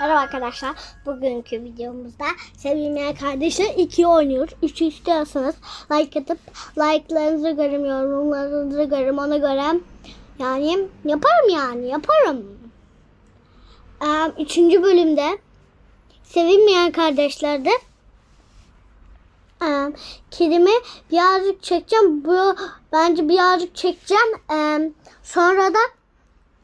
Merhaba arkadaşlar. Bugünkü videomuzda sevimli kardeşler 2 oynuyor. 3'ü istiyorsanız like atıp like'larınızı görüm, yorumlarınızı görüm ona göre yani yaparım yani yaparım. Ee, üçüncü bölümde sevilmeyen kardeşlerde ee, kedimi birazcık çekeceğim. Bu bence birazcık çekeceğim. Ee, sonra da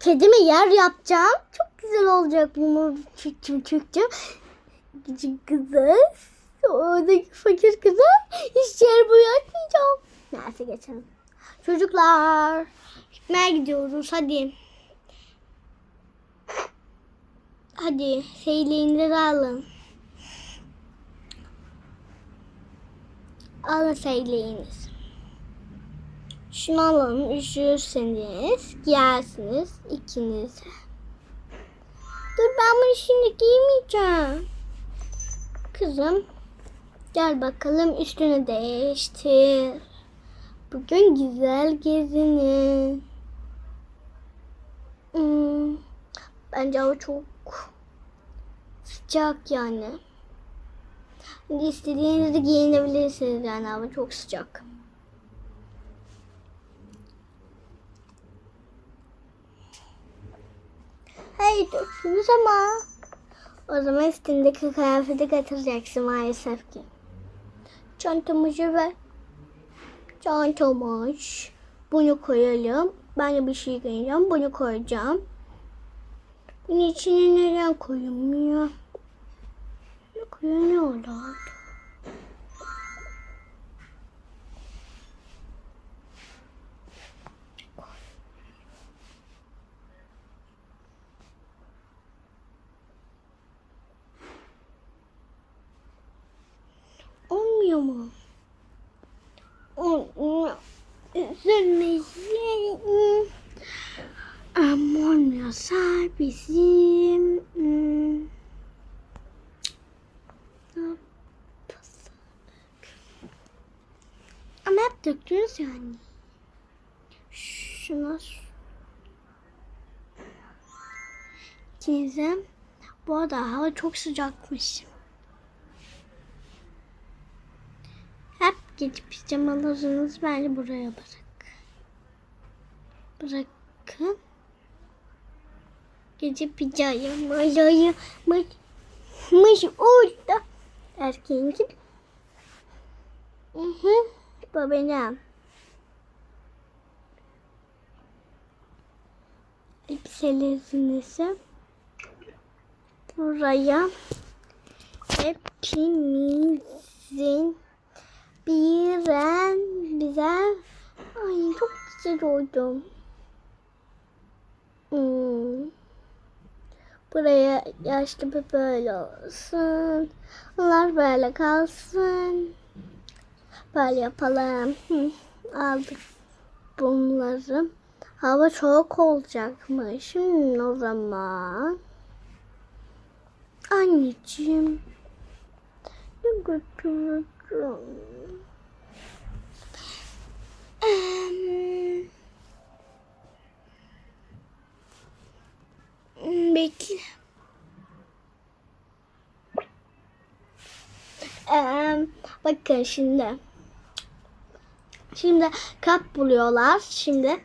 kedimi yer yapacağım. Çok güzel olacak bunu çekeceğim çekeceğim. Küçük kızı. Oradaki fakir kızı. Hiç yer bırakmayacağım. Neyse geçelim. Çocuklar. Gitmeye gidiyoruz hadi. Hadi seyleğinizi alın. Alın seyleğiniz. Şunu alın üşürseniz giyersiniz ikiniz. Dur ben bunu şimdi giymeyeceğim. Kızım gel bakalım üstünü değiştir. Bugün güzel gezinin. Hmm, bence hava çok sıcak yani. İstediğinizi giyinebilirsiniz yani hava çok sıcak. Hayır döktünüz ama. O zaman üstündeki kıyafeti getireceksin maalesef ki. Çantamızı ver. Çantamız. Bunu koyalım. Ben de bir şey koyacağım. Bunu koyacağım. Bunun içine neden ya? Ne koyuyor ne oldu? Üzülmeyin. Ama olmuyorsa bizim... Ama hep döktünüz yani. Şuna... İkinize... Bu arada hava çok sıcakmış. Hep gece pijamalarınızı bence buraya bırak. Bırakın. Gece pijamaları mı mış orada. Erkeğin gibi. Hı hı. Bu benim. Elbiselerinizi buraya hepimizin biren birer ay çok güzel oldum. Hmm. Buraya yaşlı bir böyle olsun. Onlar böyle kalsın. Böyle yapalım. Aldık bunları. Hava soğuk olacakmış. Hmm, o zaman. Anneciğim. Ne götüreceğim? Bakın şimdi. Şimdi kap buluyorlar. Şimdi.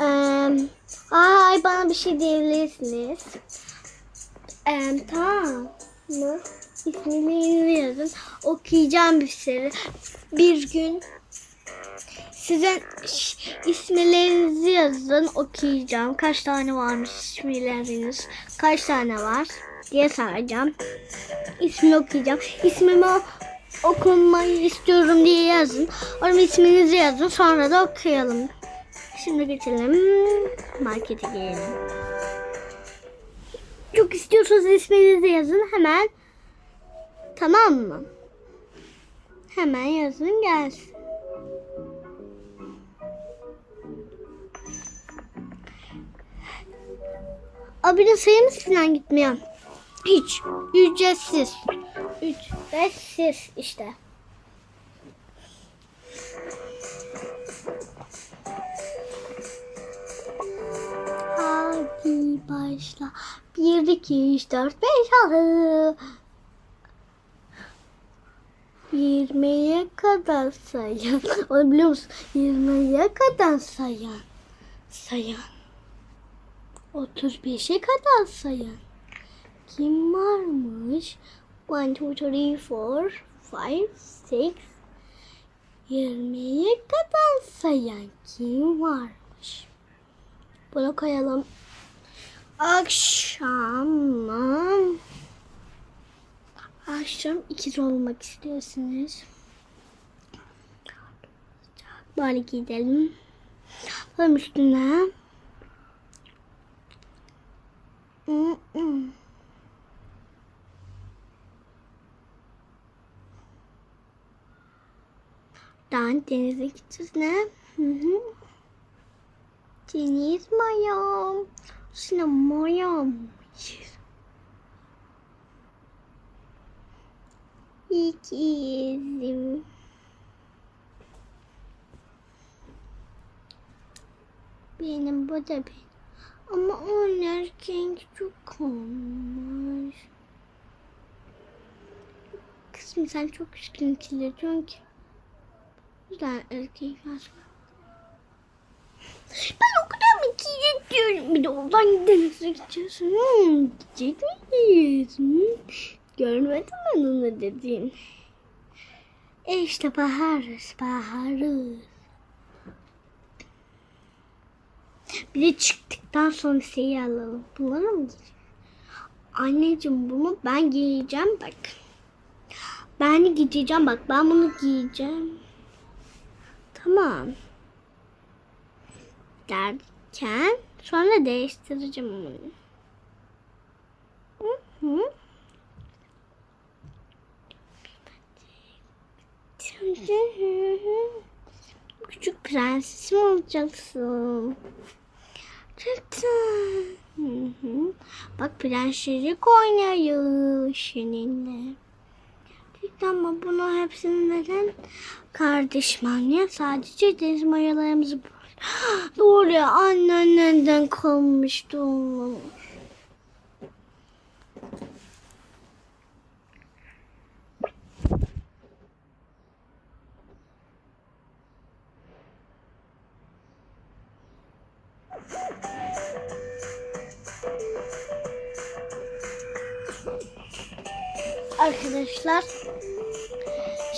Em, ay bana bir şey diyebilirsiniz. Em, tamam mı? İsmini yazın. Okuyacağım bir seri. Bir gün sizin ş- isimlerinizi yazın. Okuyacağım. Kaç tane varmış isimleriniz? Kaç tane var? diye sayacağım. İsmini okuyacağım. İsmimi okumayı istiyorum diye yazın. Onun isminizi yazın. Sonra da okuyalım. Şimdi geçelim. Markete gelelim. Çok istiyorsanız isminizi yazın. Hemen Tamam mı? Hemen yazın gelsin. Abi de sayımız falan gitmiyor. Hiç. Ücretsiz. Ücretsiz işte. Hadi. Hadi başla. 1, 2, 3, 4, 5, 6. 20'ye kadar sayan. Onu biliyor musun? 20'ye kadar sayan. Sayan. 35'e kadar sayan. Kim varmış? 1, 2, 3, 4, 5, 6. 20'ye kadar sayan kim varmış? Bunu koyalım. Akşam Akşam ikiz olmak istiyorsunuz. Bari gidelim. Bakalım üstüne. Denize gideceğiz ne? Hı hı. Deniz mayam. Sine mayam. İkizim. Benim bu da benim. Ama onun erkek çok olmuş. Kızım sen çok üzgün diyorsun ki. Güzel erkek var. Ben o kadar mı gidecek diyorum. Bir de oradan denize gideceğiz. Hmm, gidecek miyiz? Hmm. Görmedim ben onu dediğin. E işte baharız, baharız. Bir de çıktıktan sonra şeyi alalım. Bunları mı giyeceğim? Anneciğim bunu ben giyeceğim bak. Ben giyeceğim bak. Ben bunu giyeceğim. Tamam. Derken sonra değiştireceğim onu. Hı hı. Küçük prensesim olacaksın. Lütfen. Bak prenseslik oynuyor seninle. Ama bunu hepsini neden kardeşim anne sadece deniz mayalarımızı Doğru ya annenden kalmıştı onlar. Arkadaşlar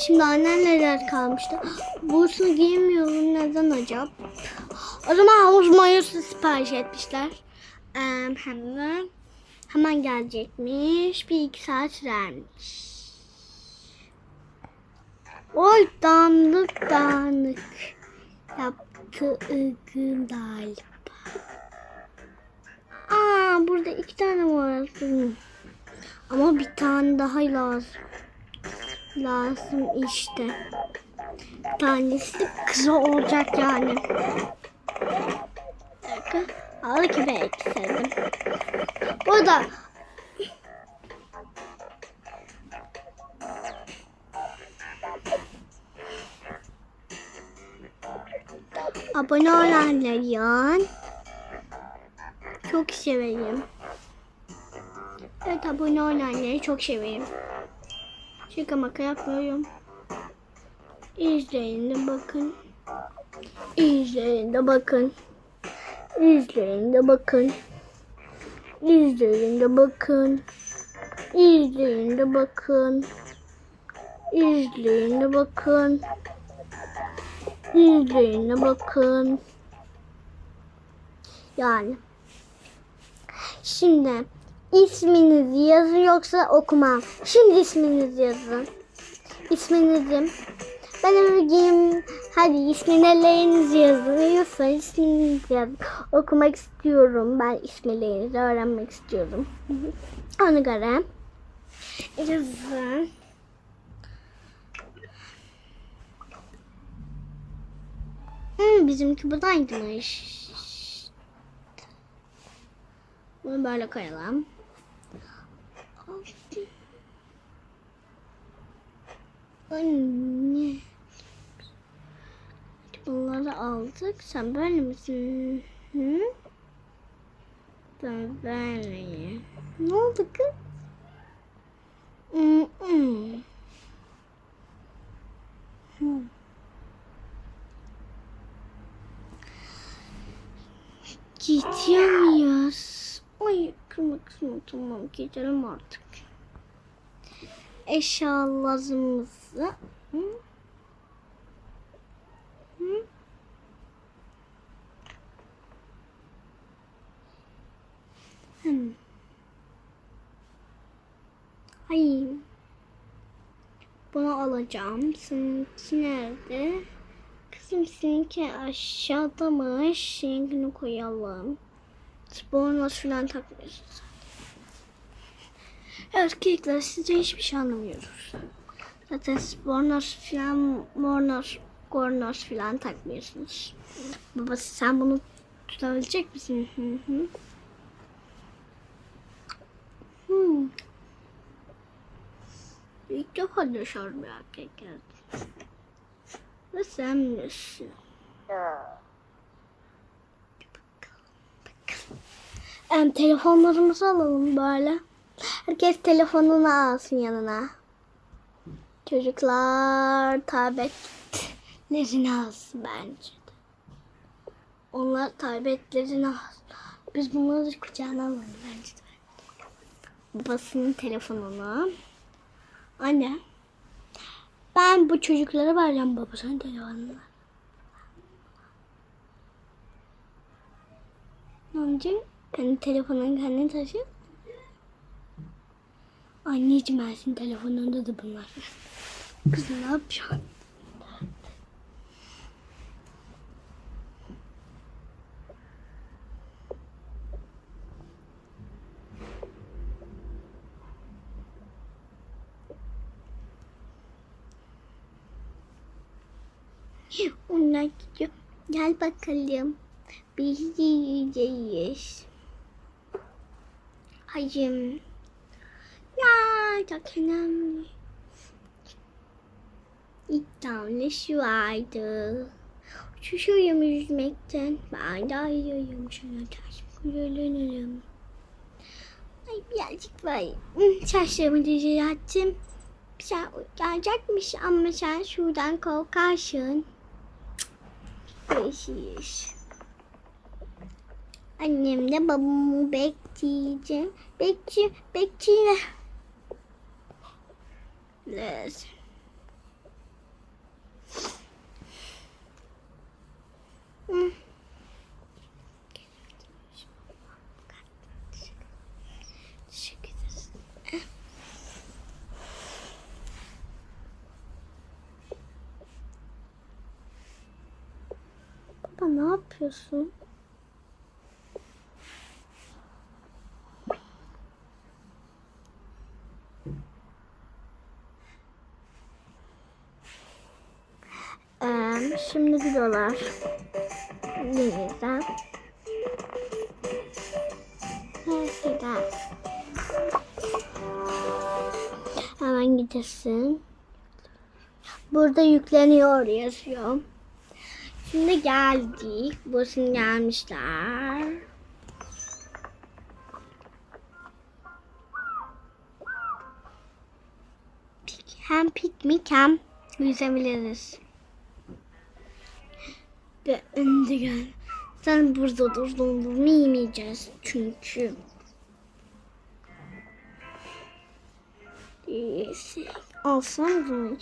şimdi annem neler kalmıştı. Bursunu giyemiyorum neden acaba? O zaman havuz mayosu sipariş etmişler. Ee, hemen hemen gelecekmiş. Bir iki saat sürermiş. Oy dağınık dağınık yaptığım galiba. Aa burada iki tane var. Ama bir tane daha lazım. Lazım işte. Tanesi kısa olacak yani. Al köpek sevdim. Burada. Abone olanların çok severim. Evet abone olanları çok severim. Şaka maka yapmıyorum. İzleyin de bakın. İzleyin de bakın. İzleyin de bakın. İzleyin de bakın. İzleyin de bakın. İzleyin de bakın. İzleyin de bakın. Yani. Şimdi isminizi yazın yoksa okumam. Şimdi isminizi yazın. İsminizi. Ben ögeyim. Hadi isminlerinizi yazın. Yoksa isminizi yazın. Okumak istiyorum. Ben isimlerinizi öğrenmek istiyorum. Ona göre yazın. Hmm, bizimki buradaymış. Bunu böyle koyalım. Anne. Bunları aldık. Sen böyle misin? Hı? Tamam vermeyeyim. Ne oldu kız? Hmm, hmm. Hmm. Gidemiyoruz. Ay kırma kırma tamam gidelim artık. Eşyalarımızı. Hı? Hı? Hmm. Ay. Bunu alacağım. Seninki nerede? Kızım seninki aşağıdamış. Seninkini koyalım. Sporunuz falan takmıyorsunuz. Erkekler size hiçbir şey anlamıyoruz. Zaten sporunuz falan, mornos, gornos falan takmıyorsunuz. Babası sen bunu tutabilecek misin? Hı hı. Hmm. İlk defa dışarı bir erkek geldi. Ve sen nesin? Em, telefonlarımızı alalım böyle. Herkes telefonunu alsın yanına. Çocuklar tabletlerini alsın bence de. Onlar tabletlerini alsın. Biz bunları kucağına alalım bence de. Babasının telefonunu. Anne. Ben bu çocuklara vereceğim babasının telefonunu. Ne olacak? Kendi telefonunu kendin taşı. Anneciğim ben senin telefonunda da bunlar. Kız ne yapıyorsun? Onlar gidiyor. Gel bakalım. Biz yiyeceğiz. Hayır. Ya çok önemli. Bir tane şu vardı. Şuşuyorum yüzmekten. Ben de ayıyorum. Şuna taş kullanırım. Ay birazcık var. Saçlarımı düzelttim. Sen gelecekmiş ama sen şuradan korkarsın. Görüşürüz. Annemle babamı bekleyeceğim. Bekçi, bekçi. Evet. Baba ne yapıyorsun? Ee, şimdi gidiyorlar. Hemen gidesin. Burada yükleniyor yazıyor. Şimdi geldik. Burasını gelmişler. Hem piknik hem yüzebiliriz. Ve önde gel. Sen burada dur dondurma yemeyeceğiz çünkü. Alsam bunu.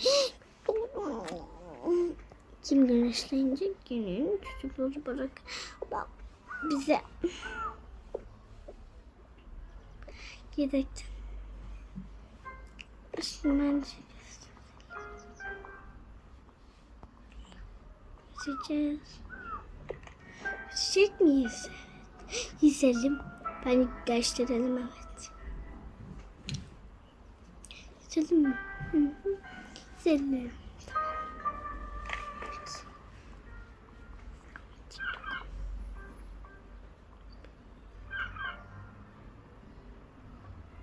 Kim güneşlenince günün çocukları bırak. Bize. Yedekten. Şimdi ben Yüzeceğiz. Miyiz? Yüzelim. Ben gösterelim evet. Yüzelim mi? Hı.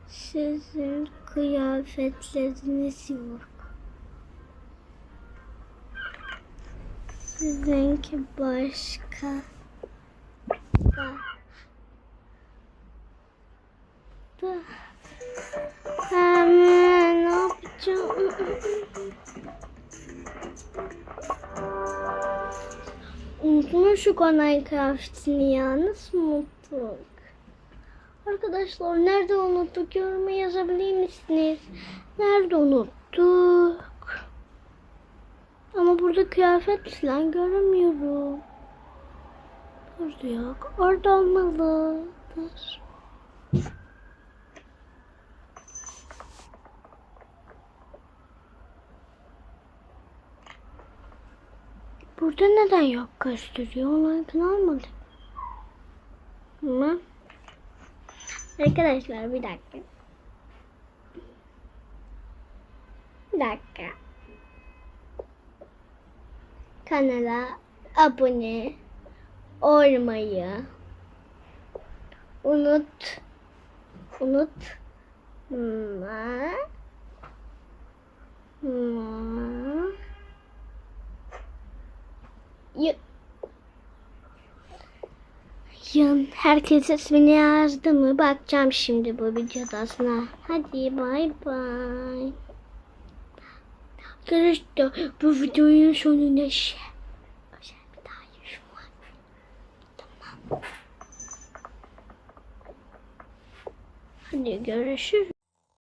Sizin kıyafetleriniz yok. Sizinki başka. Ba- olmadı. Yapacağım? Unutma şu Konay kıyafetini ya. Nasıl unuttuk? Arkadaşlar nerede unuttuk? Yoruma yazabilir misiniz? Nerede unuttuk? Ama burada kıyafet falan göremiyorum. Burada yok. Orada olmalıdır. Burada neden yok gösteriyor? Onlardan almadım. Ama Arkadaşlar bir dakika. Bir dakika. Kanala abone olmayı unut unut ma herkes ismini yazdı mı? Bakacağım şimdi bu videodasına. Hadi bay bay. Arkadaşlar bu videonun sonunda şey. Hadi görüşürüz.